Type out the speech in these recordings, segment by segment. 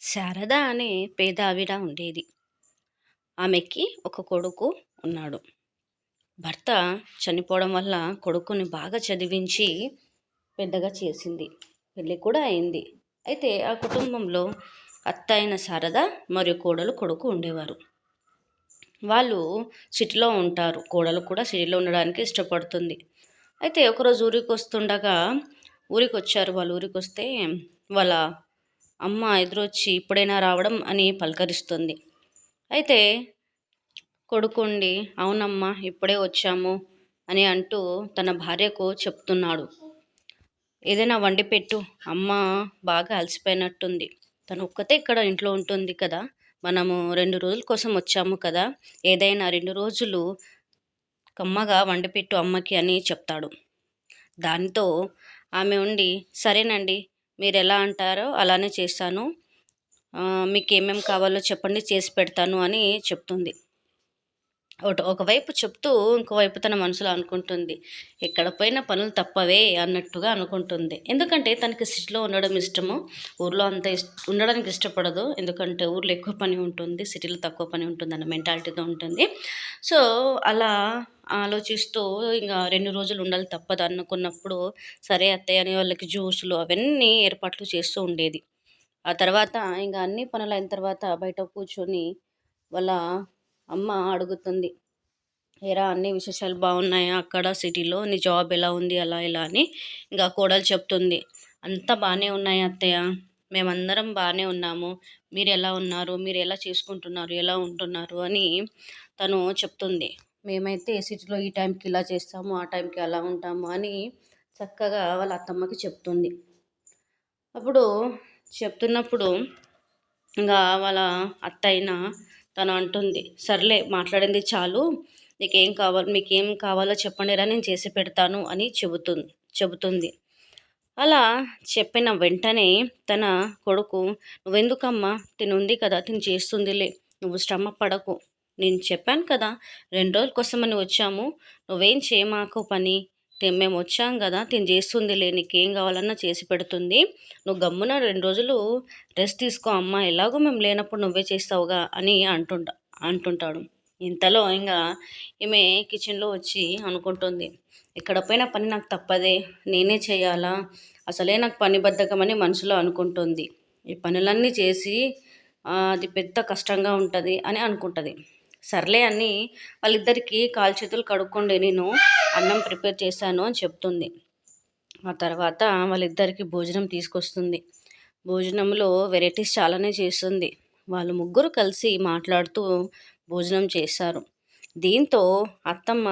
శారద అనే పేద ఆవిడ ఉండేది. ఆమెకి ఒక కొడుకు ఉన్నాడు. భర్త చనిపోవడం వల్ల కొడుకుని బాగా చదివించి పెద్దగా చేసింది. పెళ్ళి కూడా అయింది. అయితే ఆ కుటుంబంలో అత్త అయిన శారద మరియు కోడలు కొడుకు ఉండేవారు. వాళ్ళు సిటీలో ఉంటారు. కోడలు కూడా సిటీలో ఉండడానికి ఇష్టపడుతుంది. అయితే ఒకరోజు ఊరికి వస్తుండగా ఊరికి వచ్చారు వాళ్ళు ఊరికి వస్తే వాళ్ళ అమ్మ ఎదురొచ్చి ఇప్పుడైనా రావడం అని పలకరిస్తుంది. అయితే కొడుకుండి అవునమ్మా ఇప్పుడే వచ్చాము అని అంటూ తన భార్యకు చెప్తున్నాడు. ఏదైనా వండి పెట్టు అమ్మ బాగా అలసిపోయినట్టుంది. తను ఒక్కతే ఇక్కడ ఇంట్లో ఉంటుంది కదా మనము రెండు రోజుల కోసం వచ్చాము కదా ఏదైనా రెండు రోజులు కమ్మగా వండిపెట్టు అమ్మకి అని చెప్తాడు. దాంతో ఆమె ఉండి సరేనండి మీరు ఎలా అంటారో అలానే చేస్తాను. మీకు ఏమేమి కావాలో చెప్పండి చేసి పెడతాను అని చెప్తుంది. ఒకవైపు చెప్తూ ఇంకోవైపు తన మనసులో అనుకుంటుంది. ఎక్కడ పోయిన పనులు తప్పవే అన్నట్టుగా అనుకుంటుంది. ఎందుకంటే తనకి సిటీలో ఉండడం ఇష్టము. ఊర్లో అంత ఉండడానికి ఇష్టపడదు. ఎందుకంటే ఊర్లో ఎక్కువ పని ఉంటుంది సిటీలో తక్కువ పని ఉంటుంది అన్న మెంటాలిటీతో ఉంటుంది. సో అలా ఆలోచిస్తూ ఇంకా రెండు రోజులు ఉండాలి తప్పదు అనుకున్నప్పుడు సరే అత్తయ్య అని వాళ్ళకి జ్యూసులు అవన్నీ ఏర్పాట్లు చేస్తూ ఉండేది. ఆ తర్వాత ఇంకా అన్ని పనులు అయిన తర్వాత బయట కూర్చొని వాళ్ళ అమ్మ అడుగుతుంది ఏరా అన్ని విశేషాలు బాగున్నాయా? అక్కడ సిటీలో నీ జాబ్ ఎలా ఉంది? అలా ఇలా అని ఇంకా కోడలు చెప్తుంది అంతా బాగానే ఉన్నాయి అత్తయ్య. మేమందరం బాగానే ఉన్నాము. మీరు ఎలా ఉన్నారు? మీరు ఎలా చేసుకుంటున్నారు? ఎలా ఉంటున్నారు? అని తను చెప్తుంది. మేమైతే సిటీలో ఈ టైంకి ఇలా చేస్తాము ఆ టైంకి అలా ఉంటాము అని చక్కగా వాళ్ళ అత్తమ్మకి చెప్తుంది. అప్పుడు చెప్తున్నప్పుడు ఇంకా వాళ్ళ అత్తయ్య తను అంటుంది సర్లే మాట్లాడింది చాలు నీకేం కావాలి మీకు ఏం కావాలో చెప్పండి రా నేను చేసి పెడతాను అని చెబుతుంది చెబుతుంది. అలా చెప్పిన వెంటనే తన కొడుకు నువ్వెందుకమ్మా తినుంది కదా తిని చేస్తుందిలే నువ్వు శ్రమ పడకు నేను చెప్పాను కదా రెండు రోజుల కోసమని వచ్చాము. నువ్వేం చేయమాకు పని? మేము వచ్చాం కదా తిని చేస్తుందిలే నీకేం కావాలన్నా చేసి పెడుతుంది. నువ్వు గమ్మున రెండు రోజులు రెస్ట్ తీసుకో అమ్మ ఎలాగో మేము లేనప్పుడు నువ్వే చేస్తావుగా అని అంటుంటా అంటుంటాడు. ఇంతలో ఇంకా ఈమె కిచెన్లో వచ్చి అనుకుంటుంది ఎక్కడ పోయిన పని నాకు తప్పదే నేనే చేయాలా? అసలే నాకు పని బద్ధకమని మనసులో అనుకుంటుంది. ఈ పనులన్నీ చేసి అది పెద్ద కష్టంగా ఉంటుంది అని అనుకుంటుంది. సర్లే అని వాళ్ళిద్దరికీ కాలు చేతులు కడుక్కోండి నేను అన్నం ప్రిపేర్ చేశాను అని చెప్తుంది. ఆ తర్వాత వాళ్ళిద్దరికి భోజనం తీసుకొస్తుంది. భోజనంలో వెరైటీస్ చాలానే చేస్తుంది. వాళ్ళు ముగ్గురు కలిసి మాట్లాడుతూ భోజనం చేశారు. దీంతో అత్తమ్మ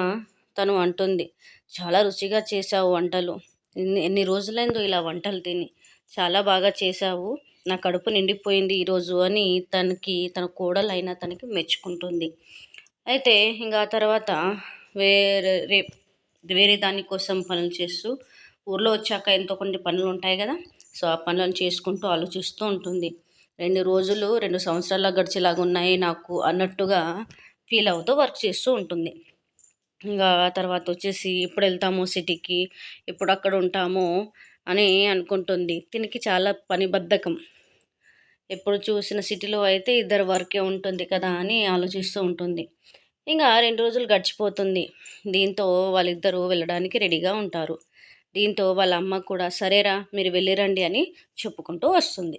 తను అంటుంది చాలా రుచిగా చేశావు వంటలు. ఎన్ని ఎన్ని రోజులైందో ఇలా వంటలు తిని. చాలా బాగా చేశావు. నా కడుపు నిండిపోయింది ఈరోజు అని తనకి తన కోడలైన తనకి మెచ్చుకుంటుంది. అయితే ఇంకా తర్వాత వేరే రేపు వేరే దానికోసం పనులు చేస్తూ ఊర్లో వచ్చాక ఎంతో కొన్ని పనులు ఉంటాయి కదా సో ఆ పనులను చేసుకుంటూ ఆలోచిస్తూ ఉంటుంది. రెండు రోజులు రెండు సంవత్సరాల గడిచేలాగా ఉన్నాయి నాకు అన్నట్టుగా ఫీల్ అవుతూ వర్క్ చేస్తూ ఉంటుంది. ఇంకా తర్వాత వచ్చేసి ఇప్పుడు వెళ్తాము సిటీకి ఇప్పుడు అక్కడ ఉంటాము అని అనుకుంటుంది. దీనికి చాలా పని బద్ధకం ఎప్పుడు చూసిన సిటీలో అయితే ఇద్దరు వర్కే ఉంటుంది కదా అని ఆలోచిస్తూ ఉంటుంది. ఇంకా రెండు రోజులు గడిచిపోతుంది. దీంతో వాళ్ళిద్దరూ వెళ్ళడానికి రెడీగా ఉంటారు. దీంతో వాళ్ళ అమ్మ కూడా సరేరా మీరు వెళ్ళిరండి అని చెప్పుకుంటూ వస్తుంది.